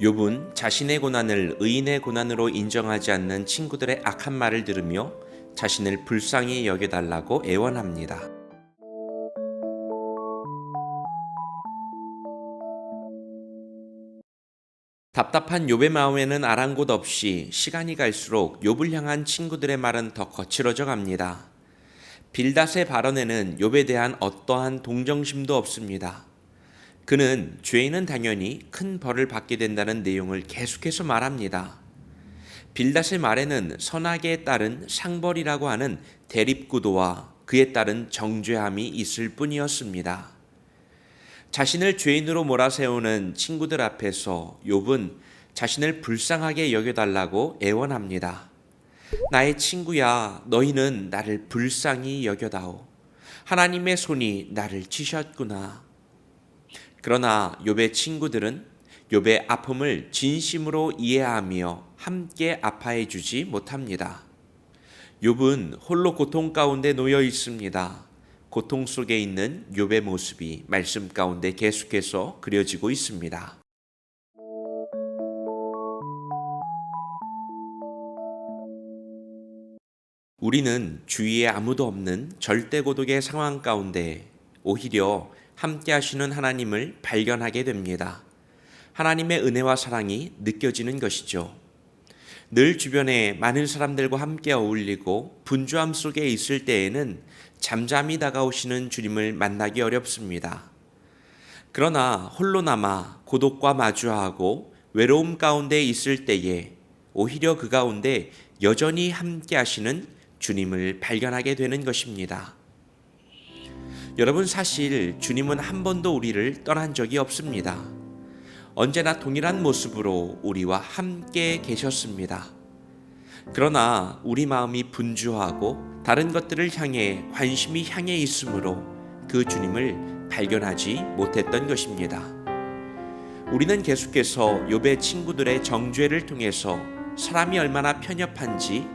욥은 자신의 고난을 의인의 고난으로 인정하지 않는 친구들의 악한 말을 들으며 자신을 불쌍히 여겨달라고 애원합니다. 답답한 욥의 마음에는 아랑곳 없이 시간이 갈수록 욥을 향한 친구들의 말은 더 거칠어져 갑니다. 빌닷의 발언에는 욥에 대한 어떠한 동정심도 없습니다. 그는 죄인은 당연히 큰 벌을 받게 된다는 내용을 계속해서 말합니다. 빌닷의 말에는 선악에 따른 상벌이라고 하는 대립구도와 그에 따른 정죄함이 있을 뿐이었습니다. 자신을 죄인으로 몰아세우는 친구들 앞에서 욥은 자신을 불쌍하게 여겨달라고 애원합니다. 나의 친구야, 너희는 나를 불쌍히 여겨다오. 하나님의 손이 나를 치셨구나. 그러나 욥의 친구들은 욥의 아픔을 진심으로 이해하며 함께 아파해 주지 못합니다. 욥은 홀로 고통 가운데 놓여 있습니다. 고통 속에 있는 욥의 모습이 말씀 가운데 계속해서 그려지고 있습니다. 우리는 주위에 아무도 없는 절대 고독의 상황 가운데 오히려 함께 하시는 하나님을 발견하게 됩니다. 하나님의 은혜와 사랑이 느껴지는 것이죠. 늘 주변에 많은 사람들과 함께 어울리고 분주함 속에 있을 때에는 잠잠히 다가오시는 주님을 만나기 어렵습니다. 그러나 홀로 남아 고독과 마주하고 외로움 가운데 있을 때에 오히려 그 가운데 여전히 함께 하시는 주님을 발견하게 되는 것입니다. 여러분 사실 주님은 한 번도 우리를 떠난 적이 없습니다. 언제나 동일한 모습으로 우리와 함께 계셨습니다. 그러나 우리 마음이 분주하고 다른 것들을 향해 관심이 향해 있으므로 그 주님을 발견하지 못했던 것입니다. 우리는 계속해서 욥의 친구들의 정죄를 통해서 사람이 얼마나 편협한지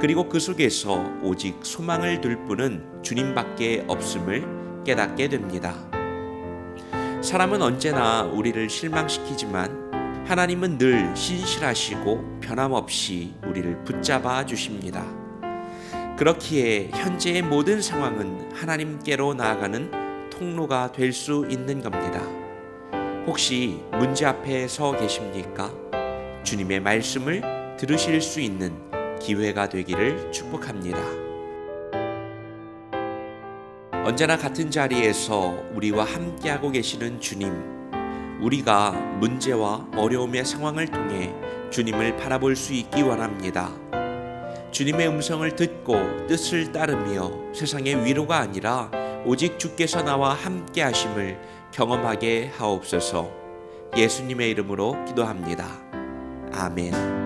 그리고 그 속에서 오직 소망을 둘 분은 주님밖에 없음을 깨닫게 됩니다. 사람은 언제나 우리를 실망시키지만 하나님은 늘 신실하시고 변함없이 우리를 붙잡아 주십니다. 그렇기에 현재의 모든 상황은 하나님께로 나아가는 통로가 될 수 있는 겁니다. 혹시 문제 앞에 서 계십니까? 주님의 말씀을 들으실 수 있는 기회가 되기를 축복합니다. 언제나 같은 자리에서 우리와 함께하고 계시는 주님, 우리가 문제와 어려움의 상황을 통해 주님을 바라볼 수 있기 원합니다. 주님의 음성을 듣고 뜻을 따르며 세상의 위로가 아니라 오직 주께서 나와 함께 하심을 경험하게 하옵소서 예수님의 이름으로 기도합니다. 아멘.